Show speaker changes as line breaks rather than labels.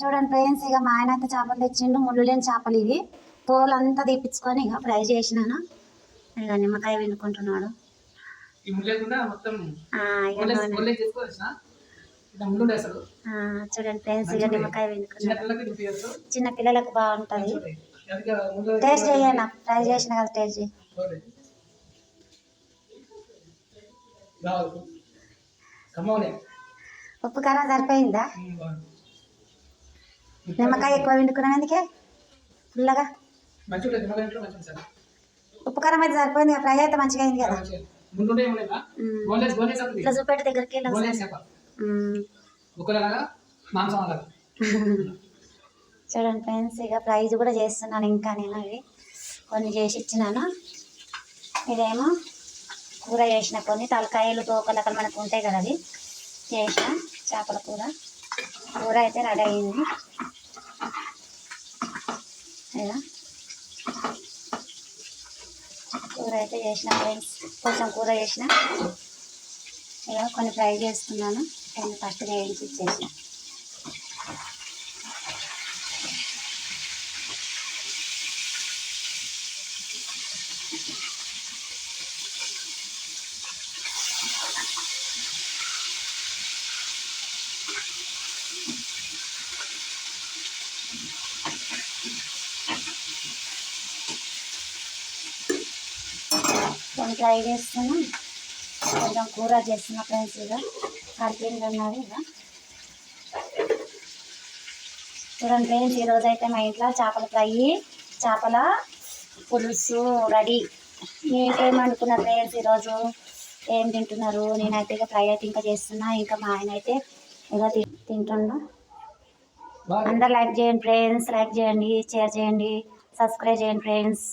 చూడండి ఫ్రెండ్స్ ఇక మా ఆయన అయితే చేపలు తెచ్చిండు. ముళ్ళు లేని చేపలు ఇవి. తోలంతా తీపించుకొని ఇక ఫ్రై చేసినాను. ఇక నిమ్మకాయ ఆ, చూడండి ఫ్రెండ్స్ ఇక నిమ్మకాయ
చిన్న
వినుకున్నాడు
పిల్లలకి తినిపించచ్చు
చిన్న పిల్లలకు బాగుంటుంది. టేస్ట్ చేయనా ఫ్రై చేసిన కదా టేస్ట్ ఉప్పు కారం సరిపోయిందా? నిమ్మకాయ ఎక్కువ విండుకున్నాం ఎందుకే?
సార్.
ఉప్పు కారం అయితే సరిపోయింది ఫ్రై అయితే మంచిగా అయింది కదా. ఇట్లా చూపెట్టి దగ్గరికి చూడండి ఫ్రెండ్స్ ఇక ప్రైజ్ కూడా చేస్తున్నాను ఇంకా నేను అవి కొన్ని చేసి ఇచ్చినాను. ఇదేమో కూర చేసిన కొన్ని. తలకాయలు తోకలు అక్కడ మనకు ఉంటాయి కదా అవి చేసిన చేపల కూర. కూర అయితే రెడీ అయింది. ఇలా కూర అయితే చేసిన ఫ్రెండ్స్. కొంచెం కూర చేసిన. ఇలా కొన్ని ఫ్రై చేసుకున్నాను. ఫస్ట్ వేయించి ఇచ్చేసిన కొంచెం ఫ్రై చేస్తున్నా. కొంచెం కూర చేస్తున్నా ఫ్రెండ్స్ ఇక కలిపింది అన్నది ఇక చూడండి ఫ్రెండ్స్ ఈరోజు అయితే మా ఇంట్లో చేపల ఫ్రై చేపల పులుసు రెడీ. మీకేం అనుకున్నారు ఫ్రెండ్స్ ఈరోజు ఏం తింటున్నారు? నేనైతే ఇక ఫ్రై అయితే ఇంకా చేస్తున్నా. ఇంకా మా ఆయన అయితే ఇక తి- తింటున్నా అందరు లైక్ చేయండి ఫ్రెండ్స్ లైక్ చేయండి షేర్ చేయండి సబ్స్క్రైబ్ చేయండి ఫ్రెండ్స్